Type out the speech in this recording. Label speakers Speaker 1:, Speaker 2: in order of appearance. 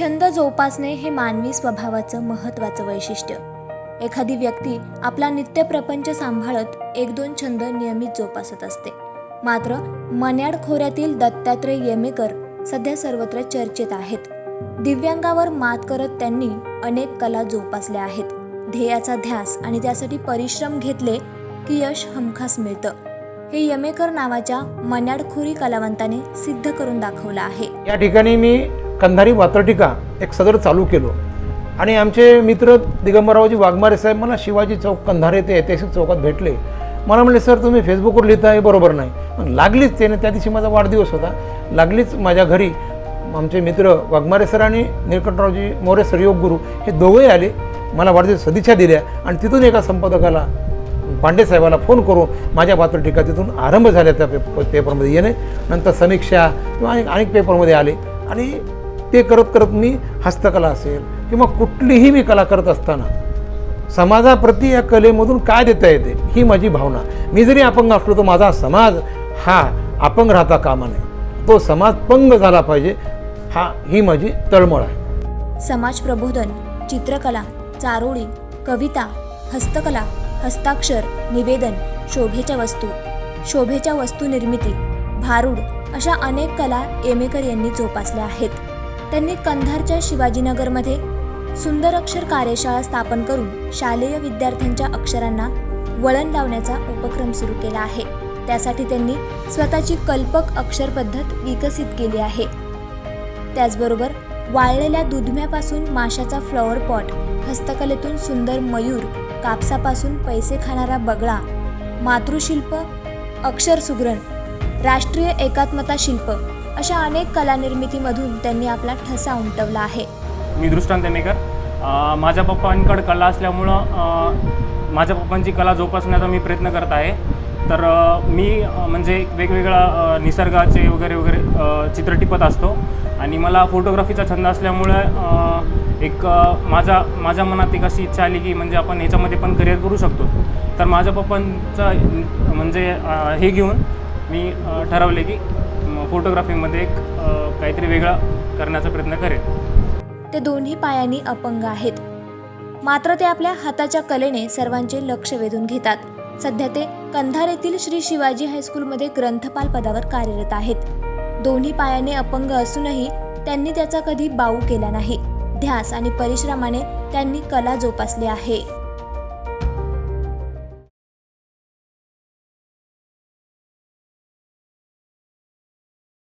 Speaker 1: छंद जोपासणे हे मानवी स्वभावाचं महत्त्वाचं वैशिष्ट्य. एखादी व्यक्ती आपला नित्यप्रपंच सांभाळत एक दोन छंद नियमित जोपासत असते. मात्र मन्याड खोऱ्यातील दत्तात्रय येमेकर सध्या सर्वत्र चर्चेत आहेत. दिव्यांगावर मात करत त्यांनी अनेक कला जोपासल्या आहेत. ध्येयाचा ध्यास आणि त्यासाठी परिश्रम घेतले की यश हमखास मिळतं. हे यमेकर नावाच्या मन्याडखोरी कलावंताने सिद्ध करून दाखवलं आहे.
Speaker 2: या ठिकाणी मी कंधारी वात्रटिका एक सदर चालू केलो. आणि आमचे मित्र दिगंबररावजी वाघमारे साहेब मला शिवाजी चौक कंधारे ते ऐतिहासिक चौकात भेटले. मला म्हणले सर तुम्ही फेसबुकवर लिहिता हे बरोबर नाही. पण लागलीच ते त्या दिवशी माझा वाढदिवस होता. लागलीच माझ्या घरी आमचे मित्र वाघमारे सर आणि निळकंठरावजी मोरे सर योग गुरु हे दोघंही आले. मला वाढदिवस सदिच्छा दिल्या आणि तिथून एका संपादकाला पांडेसाहेबाला फोन करून माझ्या पात्रटिका तिथून आरंभ झाल्या त्या पेप पेपरमध्ये येणे. नंतर समीक्षा किंवा अनेक अनेक पेपरमध्ये आले. आणि ते करत करत मी हस्तकला असेल किंवा कुठलीही मी कला करत असताना समाजाप्रती या कलेमधून काय देता येते ही माझी भावना. मी जरी अपंग असलो तर माझा समाज हा अपंग राहता कामा नये. तो समाज पंग झाला पाहिजे हा ही माझी तळमळ आहे.
Speaker 1: समाज प्रबोधन चित्रकला चारोळी कविता हस्तकला हस्ताक्षर निवेदन शोभेच्या वस्तू शोभेच्या वस्तू निर्मिती भारूड अशा अनेक कला एमेकर यांनी जोपासल्या आहेत. त्यांनी कंधारच्या शिवाजीनगरमध्ये सुंदर अक्षर कार्यशाळा स्थापन करून शालेय विद्यार्थ्यांच्या अक्षरांना वळण लावण्याचा उपक्रम सुरू केला आहे. त्यासाठी त्यांनी स्वतःची कल्पक अक्षर पद्धत विकसित केली आहे. त्याचबरोबर वाळलेल्या दुधम्यापासून माशाचा फ्लॉवर पॉट हस्तकलेतून सुंदर मयूर कापसापासून पैसे खाणारा बगळा मातृशिल्प अक्षर सुग्रण राष्ट्रीय एकात्मता शिल्प अशा अनेक कलानिर्मितीमधून त्यांनी आपला ठसा उमटवला आहे.
Speaker 3: मी दृष्टांत तेमेकर माझ्या पप्पांकडे कला असल्यामुळं माझ्या पप्पांची कला जोपासण्याचा मी प्रयत्न करत आहे. तर मी म्हणजे वेगवेगळ्या निसर्गाचे वगैरे वगैरे चित्र टिपत असतो. आणि मला फोटोग्राफीचा छंद असल्यामुळं एक माझा माझ्या मनात एक अशी इच्छा आली की म्हणजे आपण ह्याच्यामध्ये पण करिअर करू शकतो. तर माझ्या पप्पांचा म्हणजे हे घेऊन मी ठरवले की फोटोग्राफीमध्ये एक काहीतरी वेगळं करण्याचा प्रयत्न करेल.
Speaker 1: ते दोन्ही पायांनी अपंग आहेत. मात्र ते आपल्या हाताच्या कलेने सर्वांचे लक्ष वेधून घेतात. सध्या ते कंधार येथील श्री शिवाजी हायस्कूलमध्ये ग्रंथपाल पदावर कार्यरत आहेत. दोन्ही पायाने अपंग असूनही त्यांनी त्याचा कधी बाऊ केला नाही. ध्यास आणि परिश्रमाने त्यांनी कला जोपासली आहे.